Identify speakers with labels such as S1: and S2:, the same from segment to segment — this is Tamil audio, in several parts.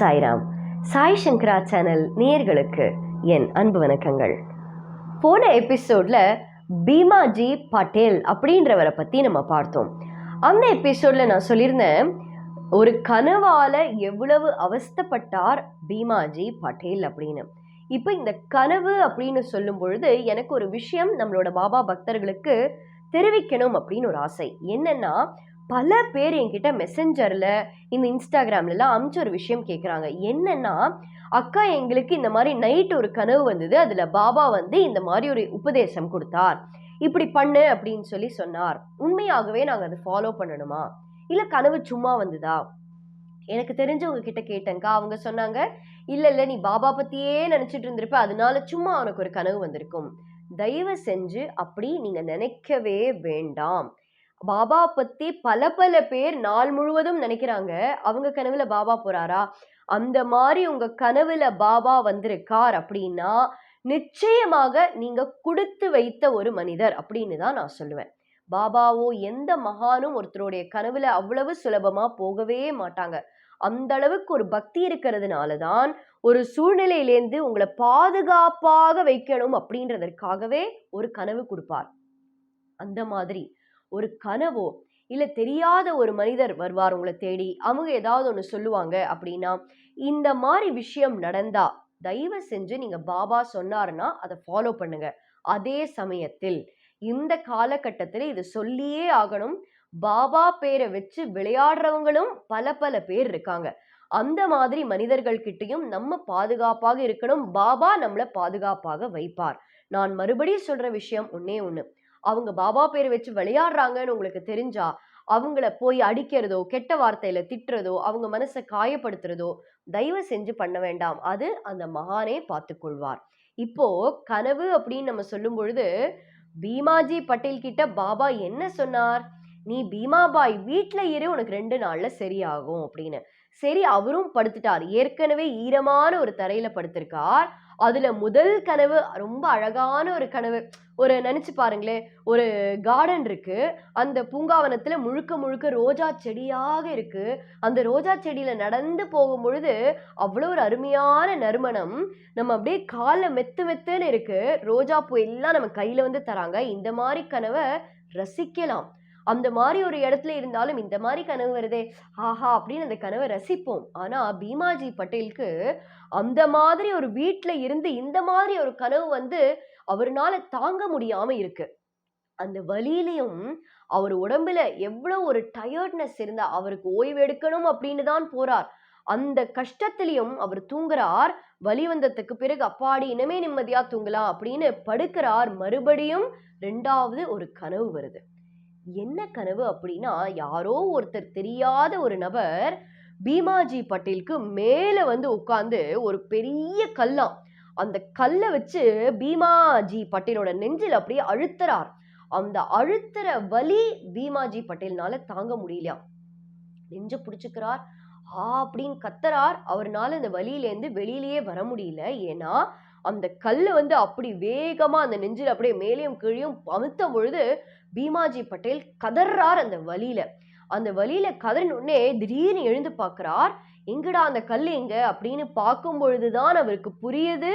S1: சாய்ராம். சாய் சங்கரா சேனல் நேயர்களுக்கு என் அன்பு வணக்கங்கள். போன எபிசோட்ல பீமாஜி பட்டேல் அப்படின்றவரை பற்றி நம்ம பார்த்தோம். அந்த எபிசோட்ல நான் சொல்லியிருந்தேன் ஒரு கனவால எவ்வளவு அவஸ்தப்பட்டார் பீமாஜி பட்டேல் அப்படின்னு. இப்போ இந்த கனவு அப்படின்னு சொல்லும் பொழுது எனக்கு ஒரு விஷயம் நம்மளோட பாபா பக்தர்களுக்கு தெரிவிக்கணும் அப்படின்னு ஒரு ஆசை. என்னன்னா பல பேர் என்கிட்ட மெசஞ்சரில் இந்த இன்ஸ்டாகிராம்லலாம் அமிச்ச ஒரு விஷயம் கேட்குறாங்க என்னன்னா அக்கா எங்களுக்கு இந்த மாதிரி நைட் ஒரு கனவு வந்தது. அதில் பாபா வந்து இந்த மாதிரி ஒரு உபதேசம் கொடுத்தார். இப்படி பண்ணு அப்படின்னு சொல்லி சொன்னார். உண்மையாகவே நாங்கள் அதை ஃபாலோ பண்ணணுமா? இல்லை கனவு சும்மா வந்ததா? எனக்கு தெரிஞ்சவங்க கிட்ட கேட்டேங்க்கா அவங்க சொன்னாங்க இல்லை இல்லை நீ பாபா பற்றியே நினச்சிட்டு இருந்திருப்ப. அதனால சும்மா உனக்கு ஒரு கனவு வந்திருக்கும். தயவு செஞ்சு அப்படி நீங்கள் நினைக்கவே வேண்டாம். பாபா பற்றி பல பல பேர் நாள் முழுவதும் நினைக்கிறாங்க. அவங்க கனவுல பாபா போறாரா? அந்த மாதிரி உங்க கனவுல பாபா வந்திருக்கார் அப்படின்னா நிச்சயமாக நீங்க கொடுத்து வைத்த ஒரு மனிதர் அப்படின்னு தான் நான் சொல்லுவேன். பாபாவோ எந்த மகானும் ஒருத்தருடைய கனவுல அவ்வளவு சுலபமா போகவே மாட்டாங்க. அந்த அளவுக்கு ஒரு பக்தி இருக்கிறதுனால தான் ஒரு சூழ்நிலையிலேருந்து உங்களை பாதுகாப்பாக வைக்கணும் அப்படின்றதற்காகவே ஒரு கனவு கொடுப்பார். அந்த மாதிரி ஒரு கனவோ இல்லை தெரியாத ஒரு மனிதர் வருவார் உங்களை தேடி அவங்க ஏதாவது ஒன்று சொல்லுவாங்க அப்படின்னா இந்த மாதிரி விஷயம் நடந்தா தயவு செஞ்சு நீங்கள் பாபா சொன்னாருன்னா அதை ஃபாலோ பண்ணுங்க. அதே சமயத்தில் இந்த காலகட்டத்தில் இது சொல்லியே ஆகணும். பாபா பேரை வச்சு விளையாடுறவங்களும் பல பல பேர் இருக்காங்க. அந்த மாதிரி மனிதர்கள் கிட்டையும் நம்ம பாதுகாப்பாக இருக்கணும். பாபா நம்மளை பாதுகாப்பாக வைப்பார். நான் மறுபடியும் சொல்ற விஷயம் ஒன்னே ஒன்று அவங்க பாபா பேரை வச்சு விளையாடுறாங்கன்னு உங்களுக்கு தெரிஞ்சா அவங்கள போய் அடிக்கிறதோ கெட்ட வார்த்தையில திட்டுறதோ அவங்க மனசை காயப்படுத்துறதோ தயவு செஞ்சு பண்ண வேண்டாம். அது அந்த மகானே பார்த்து கொள்வார். இப்போ கனவு அப்படின்னு நம்ம சொல்லும் பொழுது பீமாஜி பட்டேல் கிட்ட பாபா என்ன சொன்னார்? நீ பீமாபாய் வீட்டில் இரு உனக்கு ரெண்டு நாளில் சரியாகும் அப்படின்னு. சரி அவரும் படுத்துட்டார். ஏற்கனவே ஈரமான ஒரு தரையில படுத்திருக்கார். அதுல முதல் கனவு ரொம்ப அழகான ஒரு கனவு. ஒரு நினைச்சு பாருங்களேன் ஒரு கார்டன் இருக்கு. அந்த பூங்காவனத்துல முழுக்க முழுக்க ரோஜா செடியாக இருக்கு. அந்த ரோஜா செடியில நடந்து போகும் பொழுது அவ்வளோ ஒரு அருமையான நறுமணம். நம்ம அப்படியே காலை மெத்து மெத்துன்னு இருக்கு. ரோஜா பூ எல்லாம் நம்ம கையில வந்து தராங்க. இந்த மாதிரி கனவை ரசிக்கலாம். அந்த மாதிரி ஒரு இடத்துல இருந்தாலும் இந்த மாதிரி கனவு வருதே? ஆஹா அப்படின்னு அந்த கனவை ரசிப்போம். ஆனா பீமாஜி பட்டேலுக்கு அந்த மாதிரி ஒரு வீட்டில் இருந்து இந்த மாதிரி ஒரு கனவு வந்து அவர்னால தாங்க முடியாம இருக்கு. அந்த வழியிலையும் அவர் உடம்புல எவ்வளோ ஒரு டயர்ட்னஸ் இருந்தா அவருக்கு ஓய்வு எடுக்கணும் அப்படின்னு தான் போறார். அந்த கஷ்டத்திலையும் அவர் தூங்குறார். வலி வந்ததுக்கு பிறகு அப்பாடி இனிமே நிம்மதியா தூங்கலாம் அப்படின்னு படுக்கிறார். மறுபடியும் ரெண்டாவது ஒரு கனவு வருது. என்ன கனவு அப்படின்னா யாரோ ஒருத்தர் தெரியாத ஒரு நபர் பீமாஜி பட்டேலுக்கு மேலே வந்து உட்காந்து ஒரு பெரிய கல்லாம். அந்த கல்லை வச்சு பீமாஜி பட்டேலோட நெஞ்சில் அப்படியே அழுத்துறார். அந்த அழுத்துற வலி பீமாஜி பட்டேல்னால தாங்க முடியலையா நெஞ்ச பிடிச்சுக்கிறார். ஆ அப்படின்னு கத்துறார். அவர்னால அந்த வழியிலேருந்து வெளியிலேயே வர முடியல. ஏன்னா அந்த கல் வந்து அப்படி வேகமாக அந்த நெஞ்சில் அப்படியே மேலேயும் கீழையும் அமுத்தும் பொழுது பீமாஜி பட்டேல் கதறார் அந்த வழியில். அந்த வழியில் கதறின உடனே திடீர்னு எழுந்து பார்க்குறார். எங்கடா அந்த கல் எங்க அப்படின்னு பார்க்கும் பொழுதுதான் அவருக்கு புரியுது.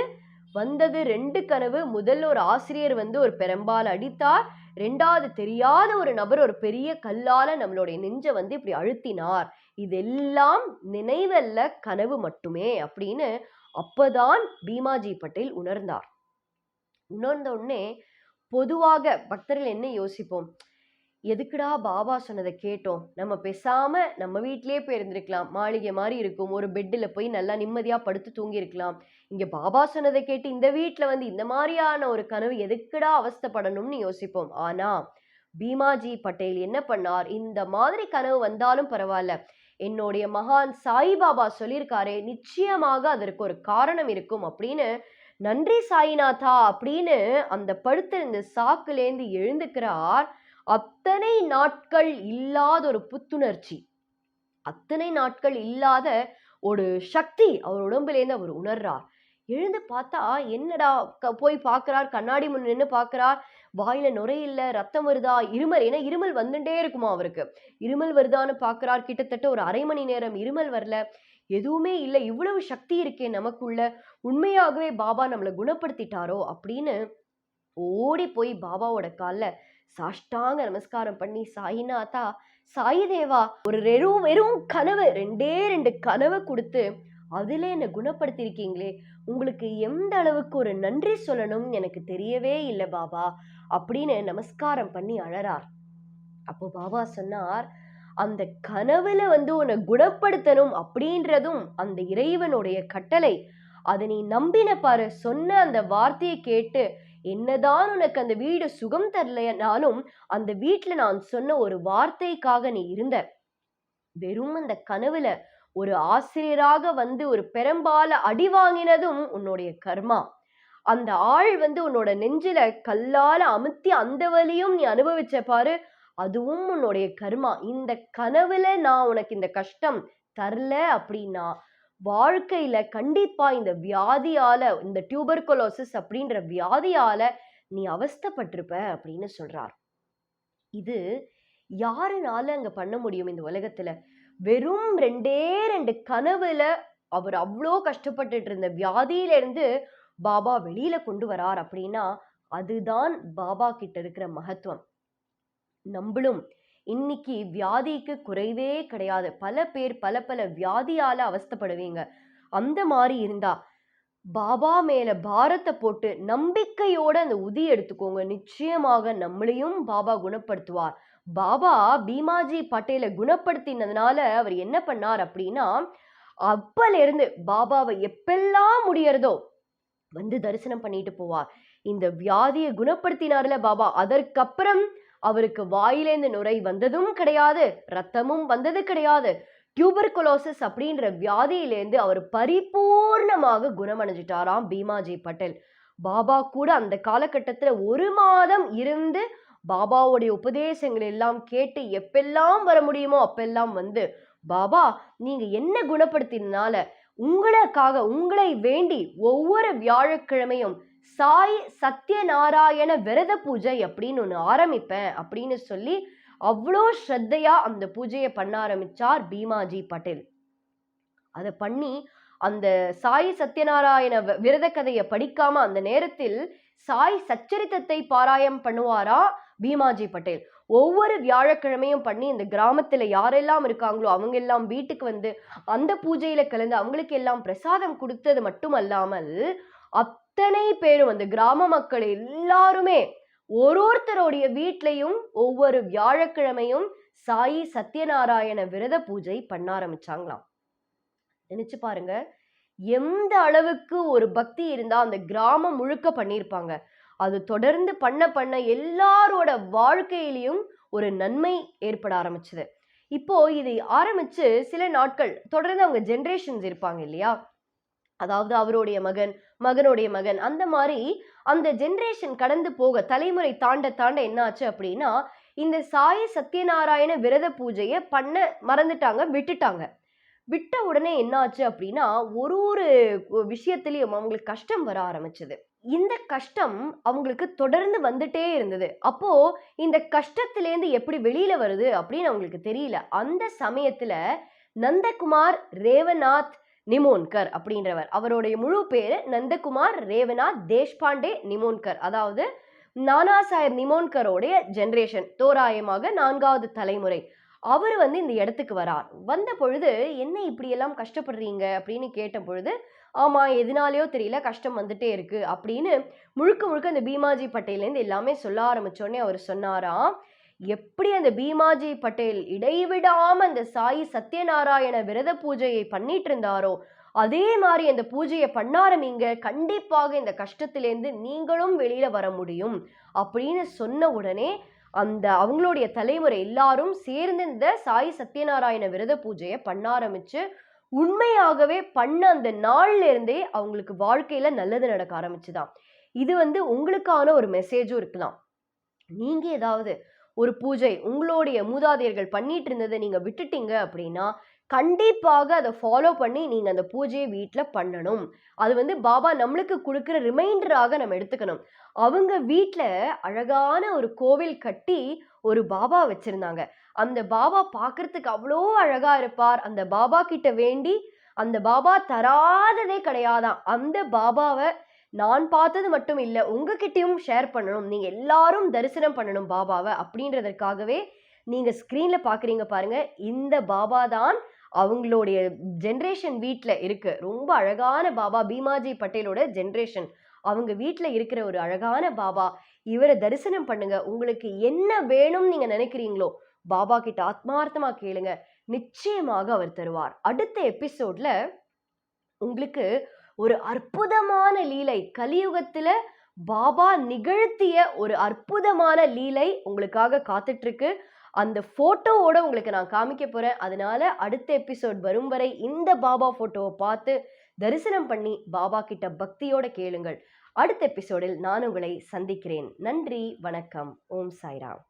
S1: வந்தது ரெண்டு கனவு. முதல்ல ஒரு ஆசிரியர் வந்து ஒரு பெரும்பால் அடித்தார். ரெண்டாவது தெரியாத ஒரு நபர் ஒரு பெரிய கல்லால நம்மளுடைய நெஞ்சை வந்து இப்படி அழுத்தினார். இதெல்லாம் நினைவல்ல கனவு மட்டுமே அப்படின்னு அப்பதான் பீமாஜி பட்டேல் உணர்ந்தார். உணர்ந்த உடனே பொதுவாக பக்தர்கள் என்ன யோசிப்போம்? எதுக்குடா பாபா சொன்னதை கேட்டோம்? நம்ம பேசாம நம்ம வீட்டிலே போய் இருந்திருக்கலாம் மாளிகை மாதிரி இருக்கும். ஒரு பெட்டில் போய் நல்லா நிம்மதியா படுத்து தூங்கியிருக்கலாம். இங்கே இங்க பாபா சொன்னதை கேட்டு இந்த வீட்டில் வந்து இந்த மாதிரியான ஒரு கனவு எதுக்குடா அவஸ்தைப்படணும்னு யோசிப்போம். ஆனா பீமாஜி பட்டேல் என்ன பண்ணார்? இந்த மாதிரி கனவு வந்தாலும் பரவாயில்ல. என்னுடைய மகான் சாய்பாபா சொல்லியிருக்காரே நிச்சயமாக அதற்கு ஒரு காரணம் இருக்கும் அப்படின்னு. நன்றி சாய்நாதா அப்படின்னு அந்த படுத்திருந்த சாக்குலேந்து எழுந்துக்கிறார். அத்தனை நாட்கள் இல்லாத ஒரு புத்துணர்ச்சி. அத்தனை நாட்கள் இல்லாத ஒரு சக்தி அவர் உடம்புலேருந்து அவர் உணர்றார். எழுந்து பார்த்தா என்னடா க- போய் பார்க்குறார் கண்ணாடி முன் நின்று பார்க்குறார். வாயில நுரையில்ல ரத்தம் வருதா? இருமல். ஏன்னா இருமல் வந்துட்டே இருக்குமா அவருக்கு? இருமல் வருதான்னு பார்க்குறார். கிட்டத்தட்ட ஒரு அரை மணி நேரம் இருமல் வரல. எதுவுமே இல்லை. இவ்வளவு சக்தி இருக்கே நமக்குள்ள. உண்மையாகவே பாபா நம்மளை குணப்படுத்திட்டாரோ அப்படின்னு ஓடி போய் பாபாவோட காலில் சாஷ்டாங்க நமஸ்காரம் பண்ணி சாயிநாதா சாயி தேவா ஒரு வெறும் வெறும் கனவு ரெண்டே ரெண்டு கனவை கொடுத்து அதில் என்னை குணப்படுத்தியிருக்கீங்களே. உங்களுக்கு எந்த அளவுக்கு ஒரு நன்றி சொல்லணும் எனக்கு தெரியவே இல்லை பாபா. அப்படின்னு நமஸ்காரம் பண்ணி அழறார். அப்போ பாபா சொன்னார் அந்த கனவுல வந்து உன்னை குணப்படுத்தணும் அப்படின்றதும் அந்த இறைவனுடைய கட்டளை. அதை நீ நம்பின பாரு. சொன்ன அந்த வார்த்தையை கேட்டு என்னதான் உனக்கு அந்த வீடு சுகம் தரலைனாலும் அந்த வீட்டில் நான் சொன்ன ஒரு வார்த்தைக்காக நீ இருந்த. வெறும் அந்த கனவுல ஒரு ஆசிரியராக வந்து ஒரு பெரும்பால அடி வாங்கினதும் உன்னுடைய கர்மா. அந்த ஆள் வந்து உன்னோட நெஞ்சில கல்லால அமுத்தி அந்த வழியும் நீ அனுபவிச்ச பாரு அதுவும் உன்னுடைய கர்மா. இந்த கனவுல நான் உனக்கு இந்த கஷ்டம் தரல அப்படின்னா வாழ்க்கையில கண்டிப்பா இந்த வியாதியால இந்த டியூபர்குலோசிஸ் அப்படின்ற வியாதியால நீ அவஸ்தைப்பட்டிருப்ப அப்படின்னு சொல்றார். இது யாருனால அங்க பண்ண முடியும் இந்த உலகத்துல? வெறும் ரெண்டே ரெண்டு கனவுல அவர் அவ்வளோ கஷ்டப்பட்டுட்டு இருந்த வியாதியிலேருந்து பாபா வெளியில கொண்டு வரார் அப்படின்னா அதுதான் பாபா கிட்ட இருக்கிற மகத்துவம். நம்மளும் இன்னைக்கு வியாதிக்கு குறைவே கிடையாது. பல பேர் பல பல வியாதியால அவஸ்தப்படுவீங்க. அந்த மாதிரி இருந்தா பாபா மேல பாரத்தை போட்டு நம்பிக்கையோட அந்த உதி எடுத்துக்கோங்க. நிச்சயமாக நம்மளையும் பாபா குணப்படுத்துவார். பாபா பீமாஜி பட்டேலை குணப்படுத்தினதுனால அவர் என்ன பண்ணார் அப்படின்னா அப்பலேருந்து பாபாவை எப்பெல்லாம் முடியறதோ வந்து தரிசனம் பண்ணிட்டு போவார். இந்த வியாதியை குணப்படுத்தினார்ல பாபா. அதற்கப்புறம் அவருக்கு வாயிலேந்து நுரை வந்ததும் கிடையாது ரத்தமும் வந்தது கிடையாது. டியூபர்குலோசிஸ் அப்படின்ற வியாதியிலேருந்து அவர் பரிபூர்ணமாக குணமடைஞ்சிட்டாராம் பீமாஜி பட்டேல். பாபா கூட அந்த காலகட்டத்தில் ஒரு மாதம் இருந்து பாபாவுடைய உபதேசங்கள் எல்லாம் கேட்டு எப்பெல்லாம் வர முடியுமோ அப்பெல்லாம் வந்து பாபா நீங்க என்ன குணப்படுத்தினால உங்களுக்காக உங்களை வேண்டி ஒவ்வொரு வியாழக்கிழமையும் சாய் சத்யநாராயண விரத பூஜை அப்படின்னு ஒன்று ஆரம்பிப்பேன் அப்படின்னு சொல்லி அவ்வளோ ஸ்ரத்தையா அந்த பூஜையை பண்ண ஆரம்பிச்சார் பீமாஜி பட்டேல். அதை பண்ணி அந்த சாய் சத்யநாராயண விரத கதையை படிக்காம அந்த நேரத்தில் சாய் சச்சரித்தத்தை பாராயம் பண்ணுவாரா? பீமாஜி பட்டேல். ஒவ்வொரு வியாழக்கிழமையும் பண்ணி இந்த கிராமத்தில் யாரெல்லாம் இருக்காங்களோ அவங்க எல்லாம் வீட்டுக்கு வந்து அந்த பூஜையில் கலந்து அவங்களுக்கு எல்லாம் பிரசாதம் கொடுத்தது மட்டும் அல்லாமல் அத்தனை பேரும் அந்த கிராம மக்கள் எல்லாருமே ஒரு ஒருத்தருடைய வீட்லையும் ஒவ்வொரு வியாழக்கிழமையும் சாயி சத்யநாராயண விரத பூஜை பண்ண ஆரம்பிச்சாங்களாம். நினைச்சு பாருங்க. எந்த அளவுக்கு ஒரு பக்தி இருந்தா அந்த கிராமம் முழுக்க பண்ணியிருப்பாங்க. அது தொடர்ந்து பண்ண பண்ண எல்லாரோட வாழ்க்கையிலையும் ஒரு நன்மை ஏற்பட ஆரம்பிச்சது. இப்போ இது ஆரம்பிச்சு சில நாட்கள் தொடர்ந்து அவங்க ஜென்ரேஷன்ஸ் இருப்பாங்க இல்லையா? அதாவது அவருடைய மகன் மகனுடைய மகன் அந்த மாதிரி அந்த ஜென்ரேஷன் கடந்து போக தலைமுறை தாண்ட தாண்ட என்னாச்சு அப்படின்னா இந்த சாய சத்யநாராயண விரத பூஜையை பண்ண மறந்துட்டாங்க விட்டுட்டாங்க. விட்ட உடனே என்னாச்சு அப்படின்னா ஒரு ஒரு விஷயத்திலையும் அவங்களுக்கு கஷ்டம் வர ஆரம்பிச்சது. இந்த கஷ்டம் அவங்களுக்கு தொடர்ந்து வந்துட்டே இருந்தது. அப்போ இந்த கஷ்டத்திலேருந்து எப்படி வெளியில வருது அப்படின்னு அவங்களுக்கு தெரியல. அந்த சமயத்துல நந்தகுமார் ரேவநாத் நிமோன்கர் அப்படின்றவர். அவருடைய முழு பேரு நந்தகுமார் ரேவநாத் தேஷ்பாண்டே நிமோன்கர். அதாவது நானா சாஹிப் நிமோன்கரோடைய ஜென்ரேஷன் தோராயமாக நான்காவது தலைமுறை. அவர் வந்து இந்த இடத்துக்கு வரார். வந்த பொழுது என்ன இப்படியெல்லாம் கஷ்டப்படுறீங்க? அப்படின்னு கேட்ட பொழுது ஆமாம் எதனாலேயோ தெரியல கஷ்டம் வந்துட்டே இருக்கு. அப்படின்னு முழுக்க முழுக்க அந்த பீமாஜி பட்டேல்லேருந்து எல்லாமே சொல்ல ஆரம்பிச்சோடனே அவர் சொன்னாராம் எப்படி அந்த பீமாஜி பட்டேல் இடைவிடாம அந்த சாயி சத்யநாராயண விரத பூஜையை பண்ணிட்டு இருந்தாரோ அதே மாதிரி அந்த பூஜையை பண்ண ஆரம்பிங்க கண்டிப்பாக இந்த கஷ்டத்திலேருந்து நீங்களும் வெளியில வர முடியும். அப்படின்னு சொன்ன உடனே அந்த அவங்களுடைய தலைமுறை எல்லாரும் சேர்ந்து இந்த சாய் சத்யநாராயண விரத பூஜையை பண்ண ஆரம்பிச்சு உண்மையாகவே பண்ண அந்த நாள்ல இருந்தே அவங்களுக்கு வாழ்க்கையில நல்லது நடக்க ஆரம்பிச்சுதான். இது வந்து உங்களுக்கான ஒரு மெசேஜும் இருக்கலாம். நீங்க ஏதாவது ஒரு பூஜை உங்களுடைய மூதாதையர்கள் பண்ணிட்டு இருந்ததை நீங்க விட்டுட்டீங்க அப்படின்னா கண்டிப்பாக அதை ஃபாலோ பண்ணி நீங்கள் அந்த பூஜையை வீட்டில் பண்ணணும். அது வந்து பாபா நம்மளுக்கு கொடுக்குற ரிமைண்டராக நம்ம எடுத்துக்கணும். அவங்க வீட்டில் அழகான ஒரு கோவில் கட்டி ஒரு பாபா வச்சுருந்தாங்க. அந்த பாபா பார்க்கறதுக்கு அவ்வளோ அழகாக இருப்பார். அந்த பாபா கிட்ட வேண்டி அந்த பாபா தராததே கிடையாதான் அந்த பாபாவை நான் பார்த்தது மட்டும் இல்லை உங்ககிட்டயும் ஷேர் பண்ணணும். நீங்கள் எல்லாரும் தரிசனம் பண்ணணும் பாபாவை அப்படின்றதற்காகவே நீங்கள் ஸ்க்ரீனில் பார்க்குறீங்க பாருங்கள் இந்த பாபா தான் அவங்களுடைய ஜென்ரேஷன் வீட்டில் இருக்கு. ரொம்ப அழகான பாபா பீமாஜி பட்டேலோட ஜென்ரேஷன் அவங்க வீட்டில் இருக்கிற ஒரு அழகான பாபா. இவரை தரிசனம் பண்ணுங்க. உங்களுக்கு என்ன வேணும்னு நீங்கள் நினைக்கிறீங்களோ பாபா கிட்ட ஆத்மார்த்தமா கேளுங்க. நிச்சயமாக அவர் தருவார். அடுத்த எபிசோட்ல உங்களுக்கு ஒரு அற்புதமான லீலை கலியுகத்துல பாபா நிகழ்த்திய ஒரு அற்புதமான லீலை உங்களுக்காக காத்துட்ருக்கு அந்த ஃபோட்டோவோட உங்களுக்கு நான் காமிக்க போகிறேன் அதனால அடுத்த எபிசோட் வரும் வரை இந்த பாபா ஃபோட்டோவை பார்த்து தரிசனம் பண்ணி பாபா கிட்ட பக்தியோட கேளுங்கள். அடுத்த எபிசோடில் நான் உங்களை சந்திக்கிறேன். நன்றி வணக்கம். ஓம் சாய்ராம்.